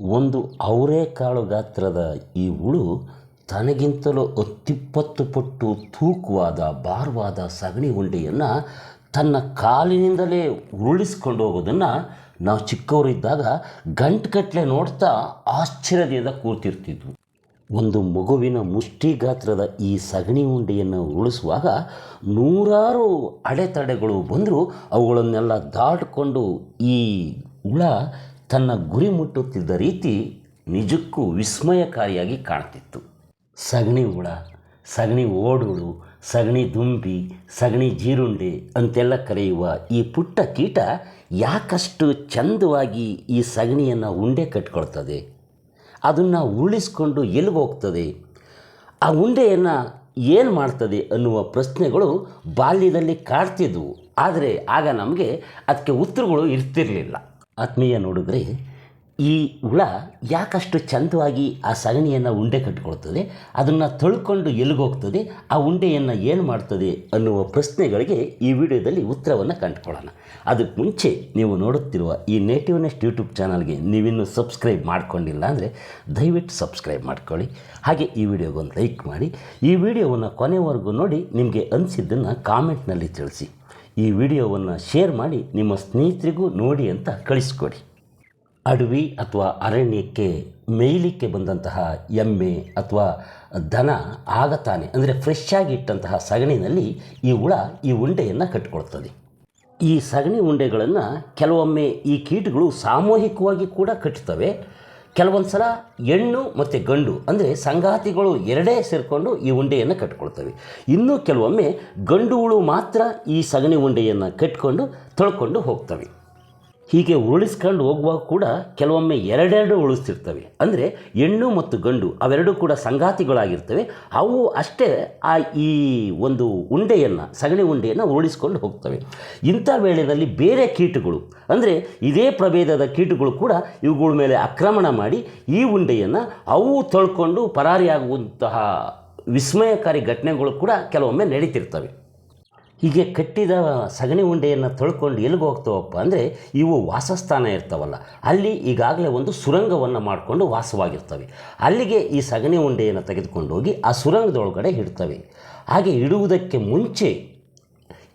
ಒಂದು ಅವರೆಕಾಳು ಗಾತ್ರದ ಈ ಹುಳು ತನಗಿಂತಲೂ ಹತ್ತಿಪ್ಪತ್ತು ಪಟ್ಟು ತೂಕವಾದ, ಭಾರವಾದ ಸಗಣಿ ಉಂಡೆಯನ್ನು ತನ್ನ ಕಾಲಿನಿಂದಲೇ ಉರುಳಿಸ್ಕೊಂಡು ಹೋಗೋದನ್ನು ನಾವು ಚಿಕ್ಕವರಿದ್ದಾಗ ಗಂಟುಗಟ್ಟಲೆ ನೋಡ್ತಾ ಆಶ್ಚರ್ಯದಿಂದ ಕೂರ್ತಿರ್ತಿದ್ವು ಒಂದು ಮಗುವಿನ ಮುಷ್ಟಿ ಗಾತ್ರದ ಈ ಸಗಣಿ ಉಂಡೆಯನ್ನು ಉರುಳಿಸುವಾಗ ನೂರಾರು ಅಡೆತಡೆಗಳು ಬಂದರೂ, ಅವುಗಳನ್ನೆಲ್ಲ ದಾಟಿಕೊಂಡು ಈ ಹುಳ ತನ್ನ ಗುರಿ ಮುಟ್ಟುತ್ತಿದ್ದ ರೀತಿ ನಿಜಕ್ಕೂ ವಿಸ್ಮಯಕಾರಿಯಾಗಿ ಕಾಣ್ತಿತ್ತು. ಸಗಣಿ ಹುಳ, ಸಗಣಿ ಓಡುಳು, ಸಗಣಿ ದುಂಬಿ, ಸಗಣಿ ಜೀರುಂಡೆ ಅಂತೆಲ್ಲ ಕರೆಯುವ ಈ ಪುಟ್ಟ ಕೀಟ ಯಾಕಷ್ಟು ಚಂದವಾಗಿ ಈ ಸಗಣಿಯನ್ನು ಉಂಡೆ ಕಟ್ಕೊಳ್ತದೆ? ಅದನ್ನು ಉರುಳಿಸ್ಕೊಂಡು ಎಲ್ಲಿಗೆ ಹೋಗ್ತದೆ? ಆ ಉಂಡೆಯನ್ನು ಏನು ಮಾಡ್ತದೆ ಅನ್ನುವ ಪ್ರಶ್ನೆಗಳು ಬಾಲ್ಯದಲ್ಲಿ ಕಾಡ್ತಿದ್ವು. ಆದರೆ ಆಗ ನಮಗೆ ಅದಕ್ಕೆ ಉತ್ತರಗಳು ಇರ್ತಿರಲಿಲ್ಲ. ಆತ್ಮೀಯ ನೋಡಿದ್ರೆ ಈ ಹುಳ ಯಾಕಷ್ಟು ಚಂದವಾಗಿ ಆ ಸಗಣಿಯನ್ನು ಉಂಡೆ ಕಟ್ಕೊಳ್ತದೆ, ಅದನ್ನು ತೊಳ್ಕೊಂಡು ಎಲ್ಲಿಗೋಗ್ತದೆ ಆ ಉಂಡೆಯನ್ನು ಏನು ಮಾಡ್ತದೆ ಅನ್ನುವ ಪ್ರಶ್ನೆಗಳಿಗೆ ಈ ವಿಡಿಯೋದಲ್ಲಿ ಉತ್ತರವನ್ನು ಕಂಡುಕೊಳ್ಳೋಣ. ಅದಕ್ಕೆ ಮುಂಚೆ ನೀವು ನೋಡುತ್ತಿರುವ ಈ ನೇಟಿವ್ ನೆಸ್ಟ್ ಯೂಟ್ಯೂಬ್ ಚಾನಲ್ಗೆ ನೀವಿನ್ನೂ ಸಬ್ಸ್ಕ್ರೈಬ್ ಮಾಡ್ಕೊಂಡಿಲ್ಲ ಅಂದರೆ ದಯವಿಟ್ಟು ಸಬ್ಸ್ಕ್ರೈಬ್ ಮಾಡ್ಕೊಳ್ಳಿ. ಹಾಗೆ ಈ ವಿಡಿಯೋಗೊಂದು ಲೈಕ್ ಮಾಡಿ, ಈ ವಿಡಿಯೋವನ್ನು ಕೊನೆವರೆಗೂ ನೋಡಿ ನಿಮಗೆ ಅನಿಸಿದ್ದನ್ನು ಕಾಮೆಂಟ್ನಲ್ಲಿ ತಿಳಿಸಿ. ಈ ವಿಡಿಯೋವನ್ನು ಶೇರ್ ಮಾಡಿ ನಿಮ್ಮ ಸ್ನೇಹಿತರಿಗೂ ನೋಡಿ ಅಂತ ಕಳಿಸ್ಕೊಡಿ. ಅಡವಿ ಅಥವಾ ಅರಣ್ಯಕ್ಕೆ ಮೇಯ್ಲಿಕ್ಕೆ ಬಂದಂತಹ ಎಮ್ಮೆ ಅಥವಾ ದನ ಆಗತಾನೆ, ಅಂದರೆ ಫ್ರೆಶ್ ಆಗಿ ಇಟ್ಟಂತಹ ಸಗಣಿನಲ್ಲಿ ಈ ಹುಳ ಈ ಉಂಡೆಯನ್ನು ಕಟ್ಟಿಕೊಳ್ತದೆ ಈ ಸಗಣಿ ಉಂಡೆಗಳನ್ನು ಕೆಲವೊಮ್ಮೆ ಈ ಕೀಟಗಳು ಸಾಮೂಹಿಕವಾಗಿ ಕೂಡ ಕಟ್ತವೆ. ಕೆಲವೊಂದು ಸಲ ಹೆಣ್ಣು ಮತ್ತು ಗಂಡು, ಅಂದರೆ ಸಂಗಾತಿಗಳು ಎರಡೇ ಸೇರಿಕೊಂಡು ಈ ಉಂಡೆಯನ್ನು ಕಟ್ಕೊಳ್ತವೆ. ಇನ್ನು ಕೆಲವೊಮ್ಮೆ ಗಂಡುಗಳು ಮಾತ್ರ ಈ ಸಗಣಿ ಉಂಡೆಯನ್ನು ಕಟ್ಕೊಂಡು ತೊಳ್ಕೊಂಡು ಹೋಗ್ತವೆ. ಹೀಗೆ ಉರುಳಿಸ್ಕೊಂಡು ಹೋಗುವಾಗ ಕೂಡ ಕೆಲವೊಮ್ಮೆ ಎರಡೆರಡು ಉಳಿಸ್ತಿರ್ತವೆ ಅಂದರೆ ಹೆಣ್ಣು ಮತ್ತು ಗಂಡು ಅವೆರಡೂ ಕೂಡ ಸಂಗಾತಿಗಳಾಗಿರ್ತವೆ. ಅವು ಅಷ್ಟೇ ಆ ಈ ಒಂದು ಉಂಡೆಯನ್ನು, ಸಗಣಿ ಉಂಡೆಯನ್ನು ಉರುಳಿಸ್ಕೊಂಡು ಹೋಗ್ತವೆ. ಇಂಥ ವೇಳೆಯಲ್ಲಿ ಬೇರೆ ಕೀಟಗಳು, ಅಂದರೆ ಇದೇ ಪ್ರಭೇದದ ಕೀಟಗಳು ಕೂಡ ಇವುಗಳ ಮೇಲೆ ಆಕ್ರಮಣ ಮಾಡಿ ಈ ಉಂಡೆಯನ್ನು ಅವು ತೊಳ್ಕೊಂಡು ಪರಾರಿಯಾಗುವಂತಹ ವಿಸ್ಮಯಕಾರಿ ಘಟನೆಗಳು ಕೂಡ ಕೆಲವೊಮ್ಮೆ ನಡೀತಿರ್ತವೆ. ಹೀಗೆ ಕಟ್ಟಿದ ಸಗಣಿ ಉಂಡೆಯನ್ನು ತೊಳ್ಕೊಂಡು ಎಲ್ಲಿಗೆ ಹೋಗ್ತಾವಪ್ಪ ಅಂದರೆ ಇವು ವಾಸಸ್ಥಾನ ಇರ್ತಾವಲ್ಲ. ಅಲ್ಲಿ ಈಗಾಗಲೇ ಒಂದು ಸುರಂಗವನ್ನು ಮಾಡಿಕೊಂಡು ವಾಸವಾಗಿರ್ತವೆ. ಅಲ್ಲಿಗೆ ಈ ಸಗಣಿ ಉಂಡೆಯನ್ನು ತೆಗೆದುಕೊಂಡು ಹೋಗಿ ಆ ಸುರಂಗದೊಳಗಡೆ ಇಡ್ತವೆ. ಹಾಗೆ ಇಡುವುದಕ್ಕೆ ಮುಂಚೆ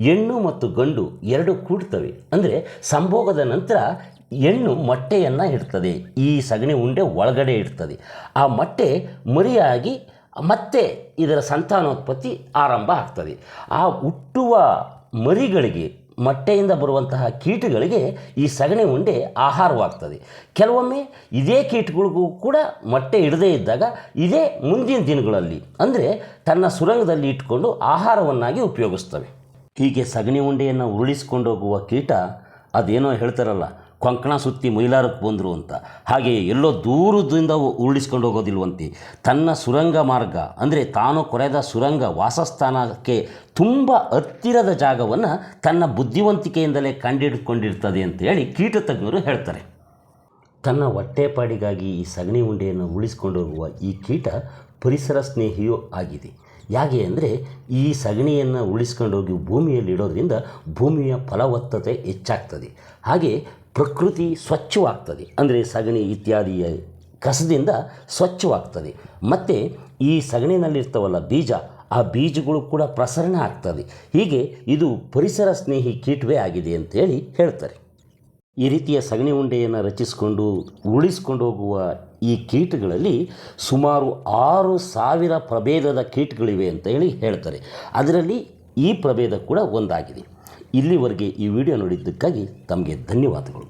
ಹೆಣ್ಣು ಮತ್ತು ಗಂಡು ಎರಡು ಕೂಡ್ತವೆ. ಅಂದರೆ ಸಂಭೋಗದ ನಂತರ ಹೆಣ್ಣು ಮೊಟ್ಟೆಯನ್ನು ಇಡ್ತದೆ. ಈ ಸಗಣಿ ಉಂಡೆ ಒಳಗಡೆ ಇಡ್ತದೆ. ಆ ಮೊಟ್ಟೆ ಮರಿಯಾಗಿ ಮತ್ತೆ ಇದರ ಸಂತಾನೋತ್ಪತ್ತಿ ಆರಂಭ ಆಗ್ತದೆ. ಆ ಹುಟ್ಟುವ ಮರಿಗಳಿಗೆ, ಮೊಟ್ಟೆಯಿಂದ ಬರುವಂತಹ ಕೀಟಗಳಿಗೆ ಈ ಸಗಣಿ ಉಂಡೆ ಆಹಾರವಾಗ್ತದೆ. ಕೆಲವೊಮ್ಮೆ ಇದೇ ಕೀಟಗಳಿಗೂ ಕೂಡ ಮೊಟ್ಟೆ ಇಡದೇ ಇದ್ದಾಗ ಇದೇ ಮುಂದಿನ ದಿನಗಳಲ್ಲಿ, ಅಂದರೆ ತನ್ನ ಸುರಂಗದಲ್ಲಿ ಇಟ್ಕೊಂಡು ಆಹಾರವನ್ನಾಗಿ ಉಪಯೋಗಿಸ್ತವೆ. ಹೀಗೆ ಸಗಣಿ ಉಂಡೆಯನ್ನು ಉರುಳಿಸ್ಕೊಂಡು ಹೋಗುವ ಕೀಟ ಅದೇನೋ ಹೇಳ್ತಾರಲ್ಲ ಕೊಂಕಣ ಸುತ್ತಿ ಮೈಲಾರಕ್ಕೆ ಬಂದರು ಅಂತ. ಹಾಗೆ ಎಲ್ಲೋ ದೂರದಿಂದ ಉರುಳಿಸ್ಕೊಂಡು ಹೋಗೋದಿಲ್ವಂತೆ. ತನ್ನ ಸುರಂಗ ಮಾರ್ಗ, ಅಂದರೆ ತಾನು ಕೊರೆದ ಸುರಂಗ ವಾಸಸ್ಥಾನಕ್ಕೆ ತುಂಬ ಹತ್ತಿರದ ಜಾಗವನ್ನು ತನ್ನ ಬುದ್ಧಿವಂತಿಕೆಯಿಂದಲೇ ಕಂಡಿಡ್ಕೊಂಡಿರ್ತದೆ ಅಂತೇಳಿ ಕೀಟ ತಜ್ಞರು ಹೇಳ್ತಾರೆ. ತನ್ನ ಹೊಟ್ಟೆಪಾಡಿಗಾಗಿ ಈ ಸಗಣಿ ಉಂಡೆಯನ್ನು ಉಳಿಸ್ಕೊಂಡು ಹೋಗುವ ಈ ಕೀಟ ಪರಿಸರ ಸ್ನೇಹಿಯೂ ಆಗಿದೆ. ಯಾಕೆ ಅಂದರೆ ಈ ಸಗಣಿಯನ್ನು ಉಳಿಸ್ಕೊಂಡೋಗಿ ಭೂಮಿಯಲ್ಲಿ ಇಡೋದ್ರಿಂದ ಭೂಮಿಯ ಫಲವತ್ತತೆ ಹೆಚ್ಚಾಗ್ತದೆ. ಹಾಗೆ ಪ್ರಕೃತಿ ಸ್ವಚ್ಛವಾಗ್ತದೆ. ಅಂದರೆ ಸಗಣಿ ಇತ್ಯಾದಿಯ ಕಸದಿಂದ ಸ್ವಚ್ಛವಾಗ್ತದೆ. ಮತ್ತು ಈ ಸಗಣಿನಲ್ಲಿರ್ತವಲ್ಲ ಬೀಜ, ಆ ಬೀಜಗಳು ಕೂಡ ಪ್ರಸರಣ ಆಗ್ತದೆ. ಹೀಗೆ ಇದು ಪರಿಸರ ಸ್ನೇಹಿ ಕೀಟವೇ ಆಗಿದೆ ಅಂತೇಳಿ ಹೇಳ್ತಾರೆ. ಈ ರೀತಿಯ ಸಗಣಿ ಉಂಡೆಯನ್ನು ರಚಿಸಿಕೊಂಡು, ಉಳಿಸ್ಕೊಂಡು ಹೋಗುವ ಈ ಕೀಟಗಳಲ್ಲಿ ಸುಮಾರು ಆರು ಸಾವಿರ ಪ್ರಭೇದದ ಕೀಟಗಳಿವೆ ಅಂತ ಹೇಳಿ ಹೇಳ್ತಾರೆ. ಅದರಲ್ಲಿ ಈ ಪ್ರಭೇದ ಕೂಡ ಒಂದಾಗಿದೆ. ಇಲ್ಲಿವರೆಗೆ ಈ ವಿಡಿಯೋ ನೋಡಿದ್ದಕ್ಕಾಗಿ ತಮಗೆ ಧನ್ಯವಾದಗಳು.